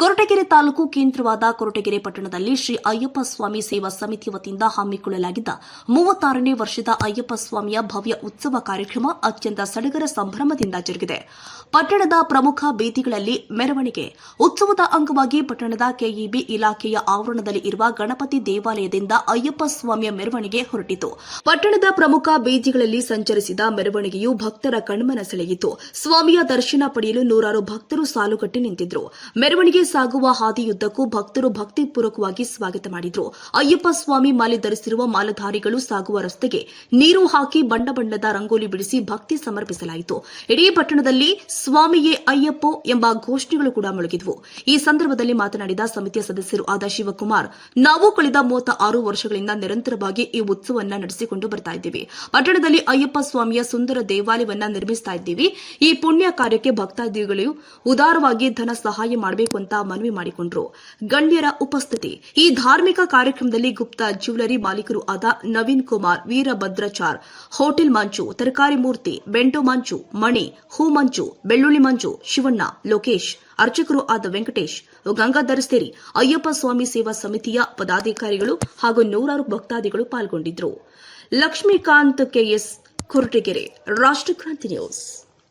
ಕೊರಟಗೆರೆ ತಾಲೂಕು ಕೇಂದ್ರವಾದ ಕೊರಟಗೆರೆ ಪಟ್ಟಣದಲ್ಲಿ ಶ್ರೀ ಅಯ್ಯಪ್ಪ ಸ್ವಾಮಿ ಸೇವಾ ಸಮಿತಿ ವತಿಯಿಂದ ಹಮ್ಮಿಕೊಳ್ಳಲಾಗಿದ್ದ ಮೂವತ್ತಾರನೇ ವರ್ಷದ ಅಯ್ಯಪ್ಪ ಸ್ವಾಮಿಯ ಭವ್ಯ ಉತ್ಸವ ಕಾರ್ಯಕ್ರಮ ಅತ್ಯಂತ ಸಡಗರ ಸಂಭ್ರಮದಿಂದ ಜರುಗಿದೆ. ಪಟ್ಟಣದ ಪ್ರಮುಖ ಬೀದಿಗಳಲ್ಲಿ ಮೆರವಣಿಗೆ. ಉತ್ಸವದ ಅಂಗವಾಗಿ ಪಟ್ಟಣದ ಕೆಇಬಿ ಇಲಾಖೆಯ ಆವರಣದಲ್ಲಿ ಇರುವ ಗಣಪತಿ ದೇವಾಲಯದಿಂದ ಅಯ್ಯಪ್ಪ ಸ್ವಾಮಿಯ ಮೆರವಣಿಗೆ ಹೊರಟಿತು. ಪಟ್ಟಣದ ಪ್ರಮುಖ ಬೀದಿಗಳಲ್ಲಿ ಸಂಚರಿಸಿದ ಮೆರವಣಿಗೆಯು ಭಕ್ತರ ಕಣ್ಮನ ಸೆಳೆಯಿತು ಸ್ವಾಮಿಯ ದರ್ಶನ ಪಡೆಯಲು ನೂರಾರು ಭಕ್ತರು ಸಾಲುಗಟ್ಟಿ ನಿಂತಿದ್ರು. ಮೆರವಣಿಗೆ ಸಾಗುವ ಹಾದಿಯುದ್ದಕ್ಕೂ ಭಕ್ತರು ಭಕ್ತಿಪೂರ್ವಕವಾಗಿ ಸ್ವಾಗತ ಮಾಡಿದ್ರು. ಅಯ್ಯಪ್ಪ ಸ್ವಾಮಿ ಮಾಲೆ ಧರಿಸಿರುವ ಮಾಲಧಾರಿಗಳು ಸಾಗುವ ರಸ್ತೆಗೆ ನೀರು ಹಾಕಿ ಬಣ್ಣ ಬಣ್ಣದ ರಂಗೋಲಿ ಬಿಡಿಸಿ ಭಕ್ತಿ ಸಮರ್ಪಿಸಲಾಯಿತು. ಇಡೀ ಪಟ್ಟಣದಲ್ಲಿ ಸ್ವಾಮಿಯೇ ಅಯ್ಯಪ್ಪೋ ಎಂಬ ಘೋಷಣೆಗಳು ಕೂಡ ಮೊಳಗಿದ್ವು. ಈ ಸಂದರ್ಭದಲ್ಲಿ ಮಾತನಾಡಿದ ಸಮಿತಿಯ ಸದಸ್ಯರು ಆದ ಶಿವಕುಮಾರ್, ನಾವು ಕಳೆದ ಮೂವತ್ತ ಆರು ವರ್ಷಗಳಿಂದ ನಿರಂತರವಾಗಿ ಈ ಉತ್ಸವವನ್ನು ನಡೆಸಿಕೊಂಡು ಬರ್ತಾ ಇದ್ದೀವಿ. ಪಟ್ಟಣದಲ್ಲಿ ಅಯ್ಯಪ್ಪ ಸ್ವಾಮಿಯ ಸುಂದರ ದೇವಾಲಯವನ್ನ ನಿರ್ಮಿಸ್ತಾ ಇದ್ದೀವಿ. ಈ ಪುಣ್ಯ ಕಾರ್ಯಕ್ಕೆ ಭಕ್ತಾದಿಗಳು ಉದಾರವಾಗಿ ಧನ ಸಹಾಯ ಮಾಡಬೇಕು ಅಂತ ಮನವಿ ಮಾಡಿಕೊಂಡರು. ಗಣ್ಯರ ಉಪಸ್ಥಿತಿ. ಈ ಧಾರ್ಮಿಕ ಕಾರ್ಯಕ್ರಮದಲ್ಲಿ ಗುಪ್ತಾ ಜ್ಯುವೆಲರಿ ಮಾಲೀಕರು ಆದ ನವೀನ್ ಕುಮಾರ್, ವೀರಭದ್ರಾಚಾರ್, ಹೋಟೆಲ್ ಮಂಚು ತರಕಾರಿ ಮೂರ್ತಿ, ಬೆಂಟೋ ಮಂಚು ಮಣಿ, ಹೂ ಮಂಚು ಬೆಳ್ಳುಳ್ಳಿ ಮಂಚು ಶಿವಣ್ಣ, ಲೋಕೇಶ್, ಅರ್ಚಕರು ಆದ ವೆಂಕಟೇಶ್, ಗಂಗಾಧರ ಸೇರಿ ಅಯ್ಯಪ್ಪ ಸ್ವಾಮಿ ಸೇವಾ ಸಮಿತಿಯ ಪದಾಧಿಕಾರಿಗಳು ಹಾಗೂ ನೂರಾರು ಭಕ್ತಾದಿಗಳು ಪಾಲ್ಗೊಂಡಿದ್ದರು Lakshmikanth K S, Kurutagere Rashtrakranti news.